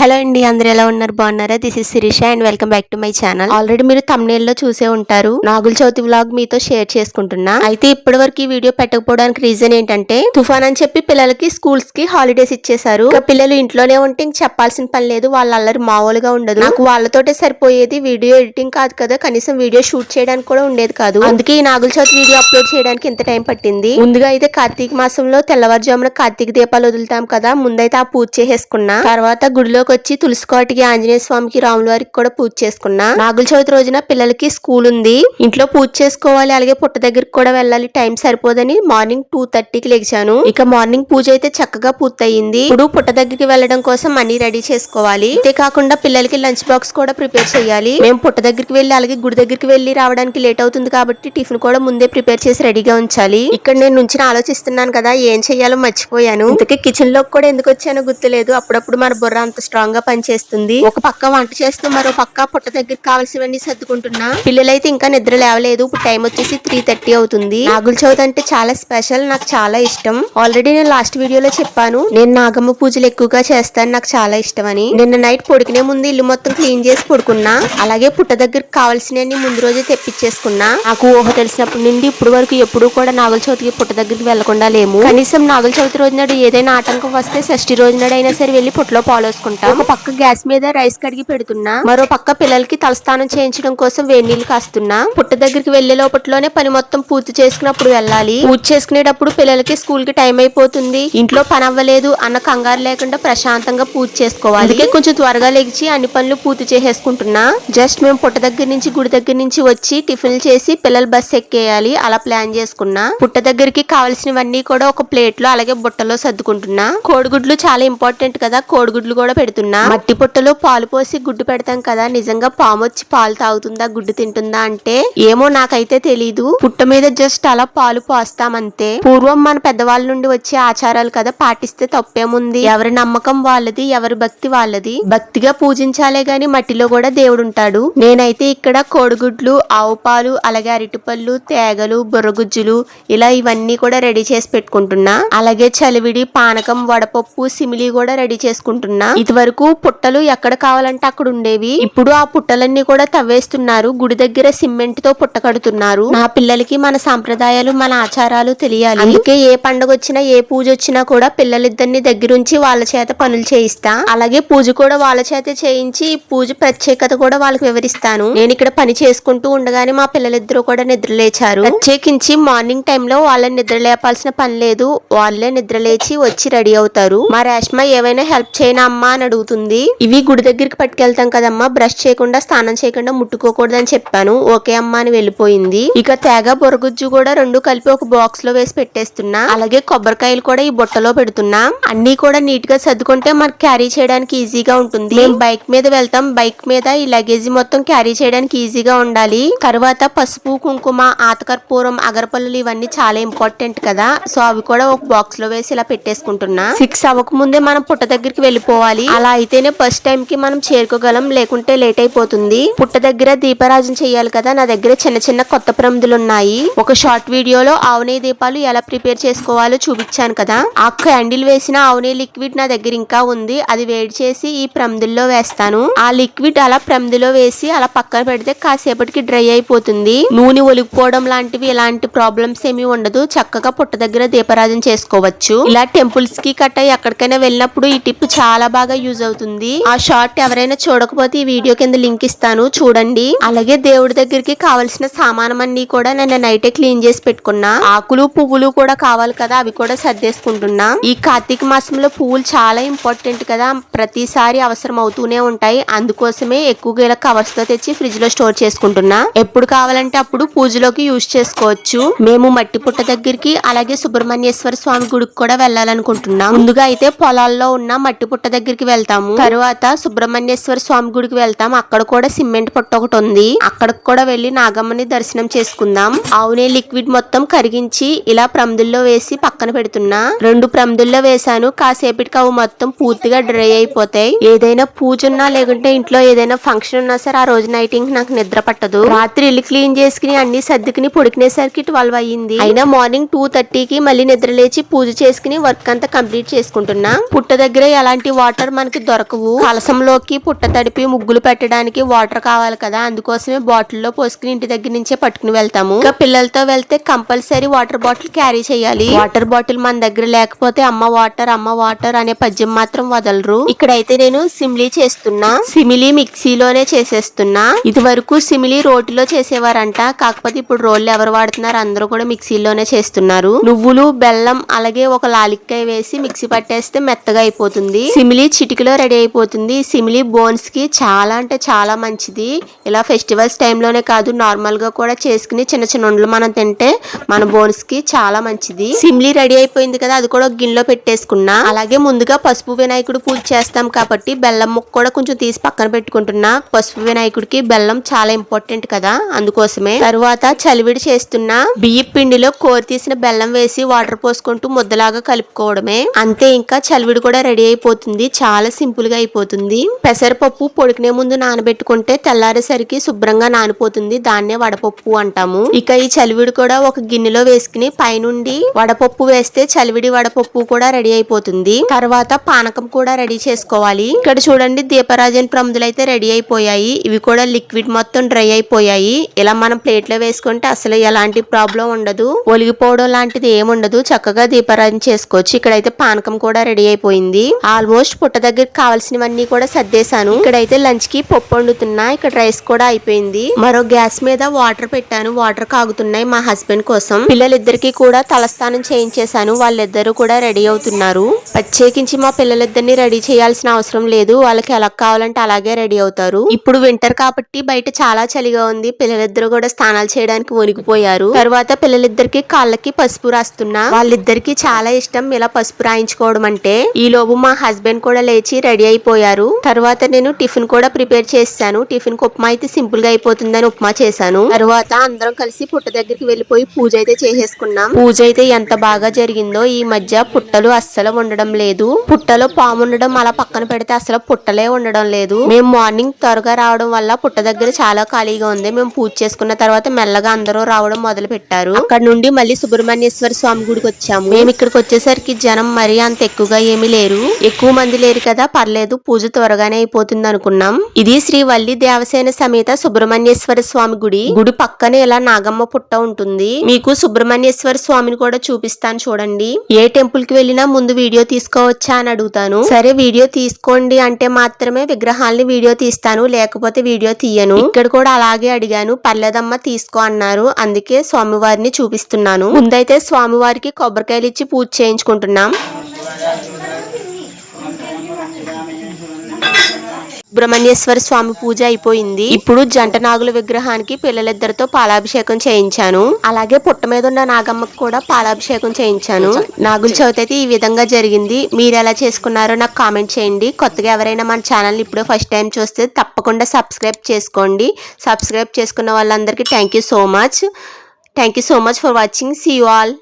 Hello అండి అందరు ఎలా ఉన్నారు? బాగున్నారా? This is Shirisha and welcome back to my channel already మీరు thumbnail లో చూసే ఉంటారు. నాగుల చవితి వ్లాగ్ మీతో షేర్ చేసుకుంటున్నా. అయితే ఇప్పటి వరకు ఈ వీడియో పెట్టకపోవడానికి రీజన్ ఏంటంటే తుఫాన్ అని చెప్పి పిల్లలకి స్కూల్స్కి హాలిడేస్ ఇచ్చేసారు పిల్లలు ఇంట్లోనే ఉంటే ఇంక చెప్పాల్సిన పని లేదు. వాళ్ళ అల్లరి మామూలుగా ఉండదు. నాకు వాళ్ళతోటే సరిపోయేది వీడియో ఎడిటింగ్ కాదు కదా. కనీసం వీడియో షూట్ చేయడానికి కూడా ఉండేది కాదు. అందుకే ఈ నాగుల చవితి వీడియో అప్లోడ్ చేయడానికి ఇంత టైం పట్టింది. ముందుగా అయితే కార్తీక మాసంలో తెల్లవారుజామున కార్తీక దీపాలు వదులుతాం కదా. ముందైతే ఆ పూజ చేసేసుకున్నా. తర్వాత గుడిలో వచ్చి తులసికోటికి ఆంజనేయ స్వామికి రాముల వారికి కూడా పూజ చేసుకున్నా. నాగుల చవితి రోజున పిల్లలకి స్కూల్ ఉంది. ఇంట్లో పూజ చేసుకోవాలి అలాగే పుట్ట దగ్గరికి కూడా వెళ్ళాలి. టైం సరిపోదని మార్నింగ్ టూ థర్టీకి లేచాను. ఇక మార్నింగ్ పూజ అయితే చక్కగా పూర్తయింది. ఇప్పుడు పుట్ట దగ్గరికి వెళ్ళడం కోసం మనీ రెడీ చేసుకోవాలి. అంతే కాకుండా పిల్లలకి లంచ్ బాక్స్ కూడా ప్రిపేర్ చేయాలి. మేము పుట్ట దగ్గరికి వెళ్ళి అలాగే గుడి దగ్గరికి వెళ్ళి రావడానికి లేట్ అవుతుంది కాబట్టి టిఫిన్ కూడా ముందే ప్రిపేర్ చేసి రెడీగా ఉంచాలి. ఇక్కడ నేను నుంచి ఆలోచిస్తున్నాను కదా ఏం చెయ్యాలో మర్చిపోయాను. ఇంతకీ కిచెన్లోకి కూడా ఎందుకు వచ్చానో గుర్తులేదు. అప్పుడప్పుడు మన బుర్ర అంత స్ట్రాంగ్ గా పనిచేస్తుంది. ఒక పక్క వంట చేస్తూ మరో పక్క పుట్ట దగ్గర కావాల్సినవన్నీ సర్దుకుంటున్నా. పిల్లలైతే ఇంకా నిద్ర లేవలేదు. ఇప్పుడు టైం వచ్చేసి త్రీ థర్టీ అవుతుంది. నాగుల చవితి అంటే చాలా స్పెషల్. నాకు చాలా ఇష్టం. ఆల్రెడీ నేను లాస్ట్ వీడియోలో చెప్పాను. నేను నాగమ్మ పూజలు ఎక్కువగా చేస్తాను. నాకు చాలా ఇష్టం అని నిన్న నైట్ పొడికినే ముందు ఇల్లు మొత్తం క్లీన్ చేసి పడుకున్నా. అలాగే పుట్ట దగ్గరికి కావాల్సినవన్నీ ముందు రోజే తెప్పించేసుకున్నా. నాకు ఊహ తెలిసినప్పటి నుండి ఇప్పుడు వరకు ఎప్పుడు కూడా నాగుల చవితికి పుట్ట దగ్గరికి వెళ్ళకుండా లేము. కనీసం నాగుల చవితి రోజు నాడు ఏదైనా ఆటంకం వస్తే షష్ఠి రోజు నాడు అయినా సరే వెళ్ళి పుట్టలో పాలేసుకుంటా ఒక పక్క గ్యాస్ మీద రైస్ కడిగి పెడుతున్నా. మరో పక్క పిల్లలకి తలస్నానం చేయించడం కోసం వేడి నీళ్ళు కాస్తున్నా. పుట్ట దగ్గరికి వెళ్ళే లోపట్లోనే పని మొత్తం పూర్తి చేసుకున్నప్పుడు వెళ్ళాలి. పూర్తి చేసుకునేటప్పుడు పిల్లలకి స్కూల్కి టైం అయిపోతుంది. ఇంట్లో పని అవ్వలేదు అన్న కంగారు లేకుండా ప్రశాంతంగా పూర్తి చేసుకోవాలి. అందుకే కొంచెం త్వరగా లెగిచి అన్ని పనులు పూర్తి చేసేసుకుంటున్నా. జస్ట్ మేము పుట్ట దగ్గర నుంచి గుడి దగ్గర నుంచి వచ్చి టిఫిన్ చేసి పిల్లలు బస్ ఎక్కేయాలి. అలా ప్లాన్ చేసుకున్నా. పుట్ట దగ్గరికి కావాల్సినవన్నీ కూడా ఒక ప్లేట్లో అలాగే బుట్టలో సర్దుకుంటున్నా. కోడిగుడ్లు చాలా ఇంపార్టెంట్ కదా. కోడిగుడ్లు కూడా పెడుతున్నా. మట్టి పుట్టలో పాలు పోసి గుడ్డు పెడతాం కదా నిజంగా పాము వచ్చి పాలు తాగుతుందా గుడ్డు తింటుందా అంటే? ఏమో నాకైతే తెలీదు. పుట్ట మీద జస్ట్ అలా పాలు పోస్తామంతే. పూర్వం మన పెద్దవాళ్ళ నుండి వచ్చే ఆచారాలు కదా పాటిస్తే తప్పేముంది? ఎవరి నమ్మకం వాళ్ళది ఎవరి భక్తి వాళ్ళది? భక్తిగా పూజించాలే గాని మట్టిలో కూడా దేవుడు ఉంటాడు నేనైతే ఇక్కడ కోడిగుడ్లు ఆవు పాలు అలాగే అరటిపళ్ళు తేగలు బుర్రగుజ్జులు ఇలా ఇవన్నీ కూడా రెడీ చేసి పెట్టుకుంటున్నా. అలాగే చలివిడి పానకం వడపప్పు సిమిలి కూడా రెడీ చేసుకుంటున్నా. ఇది వరకు పుట్టలు ఎక్కడ కావాలంటే అక్కడ ఉండేవి. ఇప్పుడు ఆ పుట్టలన్నీ కూడా తవ్వేస్తున్నారు. గుడి దగ్గర సిమెంట్తో పుట్ట కడుతున్నారు. నా పిల్లలకి మన సాంప్రదాయాలు మన ఆచారాలు తెలియాలి. అందుకే ఏ పండుగ వచ్చినా ఏ పూజ వచ్చినా కూడా పిల్లలిద్దరిని దగ్గరుంచి వాళ్ళ చేత పనులు చేయిస్తా. అలాగే పూజ కూడా వాళ్ళ చేత చేయించి పూజ ప్రత్యేకత కూడా వాళ్ళకి వివరిస్తాను. నేను ఇక్కడ పని చేసుకుంటూ ఉండగానే మా పిల్లలిద్దరూ కూడా నిద్ర లేచారు ప్రత్యేకించి మార్నింగ్ టైంలో వాళ్ళని నిద్ర లేపాల్సిన పని లేదు. వాళ్ళే నిద్ర లేచి వచ్చి రెడీ అవుతారు. మా రేష్మ ఏవైనా హెల్ప్ చేయనా అమ్మా అని అడుగుతుంది. ఇవి గుడి దగ్గరికి పట్టుకెళ్తాం కదమ్మా. బ్రష్ చేయకుండా స్నానం చేయకుండా ముట్టుకోకూడదని చెప్పాను. ఓకే అమ్మా అని వెళ్ళిపోయింది. ఇక తేగ బొరగుజ్జు కూడా రెండు కలిపి ఒక బాక్స్లో వేసి పెట్టేస్తున్నా. అలాగే కొబ్బరికాయలు కూడా ఈ బుట్టలో పెడుతున్నా. అన్ని కూడా నీట్గా సర్దుకుంటే మనకి క్యారీ చేయడానికి ఈజీగా ఉంటుంది. మేము బైక్ మీద వెళ్తాం. బైక్ మీద ఈ లగేజ్ మొత్తం క్యారీ చేయడానికి ఈజీగా ఉండాలి. తర్వాత పసుపు కుంకుమ ఆతకర్పూరం అగరపల్లులు ఇవన్నీ చాలా ఇంపార్టెంట్ కదా. సో అవి కూడా ఒక బాక్స్లో వేసి ఇలా పెట్టేసుకుంటున్నా. సిక్స్ అవ్వక ముందే మనం పుట్ట దగ్గరికి వెళ్ళిపోవాలి. అలా అయితేనే ఫస్ట్ టైం కి మనం చేరుకోగలం లేకుంటే లేట్ అయిపోతుంది. పుట్ట దగ్గర దీపారాజన చేయాలి కదా నా దగ్గర చిన్న చిన్న కొత్త ప్రమిదులు ఉన్నాయి. ఒక షార్ట్ వీడియోలో ఆవునే దీపాలు ఎలా ప్రిపేర్ చేసుకోవాలో చూపించాను కదా. ఆ క్యాండిల్ వేసిన ఆవునే లిక్విడ్ నా దగ్గర ఇంకా ఉంది. అది వేడి చేసి ఈ ప్రమిదుల్లో వేస్తాను. ఆ లిక్విడ్ అలా ప్రమిదిలో వేసి అలా పక్కన పెడితే కాసేపటికి డ్రై అయిపోతుంది. నూనె ఒలిగిపోవడం లాంటివి ఎలాంటి ప్రాబ్లమ్స్ ఏమీ ఉండదు. చక్కగా పుట్ట దగ్గర దీపారాధన చేసుకోవచ్చు. ఇలా టెంపుల్స్కి కట్ట ఎక్కడికైనా వెళ్ళినప్పుడు ఈ టిప్ చాలా బాగా యూజ్ యూజ్ అవుతుంది. ఆ షార్ట్ ఎవరైనా చూడకపోతే ఈ వీడియో కింద లింక్ ఇస్తాను. చూడండి. అలాగే దేవుడి దగ్గరికి కావలసిన సామానం అన్ని కూడా నేను నైటే క్లీన్ చేసి పెట్టుకున్నా. ఆకులు పువ్వులు కూడా కావాలి కదా అవి కూడా సర్దేసుకుంటున్నా. ఈ కార్తీక మాసంలో పువ్వులు చాలా ఇంపార్టెంట్ కదా. ప్రతిసారి అవసరం అవుతూనే ఉంటాయి. అందుకోసమే ఎక్కువగా ఇలా కవర్స్తో తెచ్చి ఫ్రిడ్జ్లో స్టోర్ చేసుకుంటున్నా. ఎప్పుడు కావాలంటే అప్పుడు పూజలోకి యూజ్ చేసుకోవచ్చు. మేము మట్టి పుట్ట దగ్గరికి అలాగే సుబ్రహ్మణ్యేశ్వర స్వామి గుడికి కూడా వెళ్ళాలనుకుంటున్నాం. ముందుగా అయితే పొలాల్లో ఉన్న మట్టి పుట్ట దగ్గరికి వెళ్తాము. తర్వాత సుబ్రహ్మణ్యేశ్వర స్వామి గుడికి వెళ్తాం. అక్కడ కూడా సిమెంట్ పుట్ట ఒకటి ఉంది. అక్కడికి కూడా వెళ్ళి నాగమ్మని దర్శనం చేసుకుందాం. ఆవునే లిక్విడ్ మొత్తం కరిగించి ఇలా ప్రమిదుల్లో వేసి పక్కన పెడుతున్నా. రెండు ప్రమిదుల్లో వేసాను కాసేపటికి అవి మొత్తం పూర్తిగా డ్రై అయిపోతాయి. ఏదైనా పూజ ఉన్నా లేకుంటే ఇంట్లో ఏదైనా ఫంక్షన్ ఉన్నా సరే ఆ రోజు నైటింగ్ నాకు నిద్ర పట్టదు. రాత్రి ఇల్లు క్లీన్ చేసుకుని అన్ని సర్దుకుని పొడికినేసరికి ట్వెల్వ్ అయ్యింది. అయినా మార్నింగ్ టూ థర్టీకి మళ్ళీ నిద్ర లేచి పూజ చేసుకుని వర్క్ అంతా కంప్లీట్ చేసుకుంటున్నా. పుట్ట దగ్గర ఎలాంటి వాటర్ మన మనకి దొరకవు. కలసంలోకి పుట్ట తడిపి ముగ్గులు పెట్టడానికి వాటర్ కావాలి కదా అందుకోసమే బాటిల్లో పోసుకుని ఇంటి దగ్గర నుంచే పట్టుకుని వెళ్తాము. ఇంకా పిల్లలతో వెళ్తే కంపల్సరీ వాటర్ బాటిల్ క్యారీ చేయాలి. వాటర్ బాటిల్ మన దగ్గర లేకపోతే అమ్మ వాటర్ అమ్మ వాటర్ అనే పద్యం మాత్రం వదలరు. ఇక్కడైతే నేను సిమ్లీ చేస్తున్నా. సిమిలీ మిక్సీలోనే చేసేస్తున్నా. ఇది వరకు సిమిలీ రోటిలో చేసేవారంట. కాకపోతే ఇప్పుడు రోళ్ళు ఎవరు వాడుతున్నారు అందరూ కూడా మిక్సీలోనే చేస్తున్నారు. నువ్వులు బెల్లం అలాగే ఒక లాలిక్కాయ వేసి మిక్సీ పట్టేస్తే మెత్తగా అయిపోతుంది. సిమిలీ చిటికలో రెడీ అయిపోతుంది. సిమిలీ బోన్స్కి చాలా అంటే చాలా మంచిది. ఇలా ఫెస్టివల్స్ టైంలోనే కాదు నార్మల్గా కూడా చేసుకుని చిన్న చిన్న ఉండలు మనం తింటే మన బోన్స్కి చాలా మంచిది. సిమ్లీ రెడీ అయిపోయింది కదా అది కూడా గిన్నెలో పెట్టేసుకున్నా. అలాగే ముందుగా పసుపు వినాయకుడు పూజ చేస్తాం కాబట్టి బెల్లం ముక్క కూడా కొంచెం తీసి పక్కన పెట్టుకుంటున్నా. పసుపు వినాయకుడికి బెల్లం చాలా ఇంపార్టెంట్ కదా అందుకోసమే. తరువాత చలివిడి చేస్తున్నా. బియ్య పిండిలో కోరి తీసిన బెల్లం వేసి వాటర్ పోసుకుంటూ ముద్దలాగా కలుపుకోవడమే. అంతే ఇంకా చలివిడి కూడా రెడీ అయిపోతుంది. చాలా సింపుల్గా అయిపోతుంది. పెసరపప్పు పొడికినే ముందు నానబెట్టుకుంటే తెల్లారేసరికి శుభ్రంగా నానిపోతుంది. దాన్నే వడపప్పు అంటాము. ఇక ఈ చలివిడి కూడా ఒక గిన్నెలో వేసుకుని పైనుండి వడపప్పు వేస్తే చలివిడి వడపప్పు కూడా రెడీ అయిపోతుంది. తర్వాత పానకం కూడా రెడీ చేసుకోవాలి. ఇక్కడ చూడండి దీపరాజన్ ప్రముదులు అయితే రెడీ అయిపోయాయి. ఇవి కూడా లిక్విడ్ మొత్తం డ్రై అయిపోయాయి. ఇలా మనం ప్లేట్లో వేసుకుంటే అసలు ఎలాంటి ప్రాబ్లం ఉండదు. ఒలిగిపోవడం లాంటిది ఏముండదు. చక్కగా దీపరాజన్ చేసుకోవచ్చు. ఇక్కడైతే పానకం కూడా రెడీ అయిపోయింది. ఆల్మోస్ట్ పుట్ట దగ్గర దగ్గరికి కావాల్సినవన్నీ కూడా సర్దేశాను. ఇక్కడైతే లంచ్కి పప్పు వండుతున్నా. ఇక్కడ రైస్ కూడా అయిపోయింది. మరో గ్యాస్ మీద వాటర్ పెట్టాను. వాటర్ కాగుతున్నాయి మా హస్బెండ్ కోసం. పిల్లలిద్దరికి కూడా తలస్నానం చేయించేశాను. వాళ్ళిద్దరూ కూడా రెడీ అవుతున్నారు. ప్రత్యేకించి మా పిల్లలిద్దరిని రెడీ చేయాల్సిన అవసరం లేదు. వాళ్ళకి ఎలా కావాలంటే అలాగే రెడీ అవుతారు. ఇప్పుడు వింటర్ కాబట్టి బయట చాలా చలిగా ఉంది. పిల్లలిద్దరూ కూడా స్నానాలు చేయడానికి వణికిపోయారు తర్వాత పిల్లలిద్దరికి కాళ్ళకి పసుపు రాస్తున్నా. వాళ్ళిద్దరికి చాలా ఇష్టం ఇలా పసుపు రాయించుకోవడం అంటే. ఈ లోపు మా హస్బెండ్ కూడా లేచి రెడీ అయిపోయారు. తర్వాత నేను టిఫిన్ కూడా ప్రిపేర్ చేశాను. టిఫిన్కి ఉప్మా అయితే సింపుల్గా అయిపోతుందని ఉప్మా చేశాను. తర్వాత అందరం కలిసి పుట్ట దగ్గరికి వెళ్ళిపోయి పూజ అయితే చేసేసుకున్నాం. పూజ అయితే ఎంత బాగా జరిగిందో ఈ మధ్య పుట్టలు అస్సలు ఉండడం లేదు. పుట్టలో పాము ఉండడం అలా పక్కన పెడితే అసలు పుట్టలే ఉండడం లేదు. మేము మార్నింగ్ త్వరగా రావడం వల్ల పుట్ట దగ్గర చాలా ఖాళీగా ఉంది. మేము పూజ చేసుకున్న తర్వాత మెల్లగా అందరూ రావడం మొదలు పెట్టారు. అక్కడ నుండి మళ్ళీ సుబ్రహ్మణ్యేశ్వర స్వామి గుడికి వచ్చాము. మేము ఇక్కడికి వచ్చేసరికి జనం మరీ అంత ఎక్కువగా ఏమీ లేరు. ఎక్కువ మంది లేరు కదా పర్లేదు పూజ త్వరగానే అయిపోతుంది అనుకున్నాం ఇది శ్రీ వల్లి దేవసేన సమేత సుబ్రహ్మణ్యేశ్వర స్వామి గుడి. గుడి పక్కనే ఇలా నాగమ్మ పుట్ట ఉంటుంది. మీకు సుబ్రహ్మణ్యేశ్వర స్వామిని కూడా చూపిస్తాను చూడండి. ఏ టెంపుల్కి వెళ్ళినా ముందు వీడియో తీసుకోవచ్చా అని అడుగుతాను. సరే వీడియో తీసుకోండి అంటే మాత్రమే విగ్రహాల్ని వీడియో తీస్తాను లేకపోతే వీడియో తీయను. ఇక్కడ కూడా అలాగే అడిగాను పర్లేదమ్మ తీసుకో అన్నారు. అందుకే స్వామివారిని చూపిస్తున్నాను. ముందైతే స్వామివారికి కొబ్బరికాయలు ఇచ్చి పూజ చేయించుకుంటున్నాం. సుబ్రహ్మణ్యేశ్వర స్వామి పూజ అయిపోయింది. ఇప్పుడు జంట నాగుల విగ్రహానికి పిల్లలిద్దరితో పాలాభిషేకం చేయించాను. అలాగే పుట్ట మీద ఉన్న నాగమ్మకు కూడా పాలాభిషేకం చేయించాను. నాగుల చవితి అయితే ఈ విధంగా జరిగింది. మీరు ఎలా చేసుకున్నారో నాకు కామెంట్ చేయండి. కొత్తగా ఎవరైనా మన ఛానల్ ఇప్పుడు ఫస్ట్ టైం చూస్తే తప్పకుండా సబ్స్క్రైబ్ చేసుకోండి. సబ్స్క్రైబ్ చేసుకున్న వాళ్ళందరికీ thank you so much. Thank you so much for watching. See you all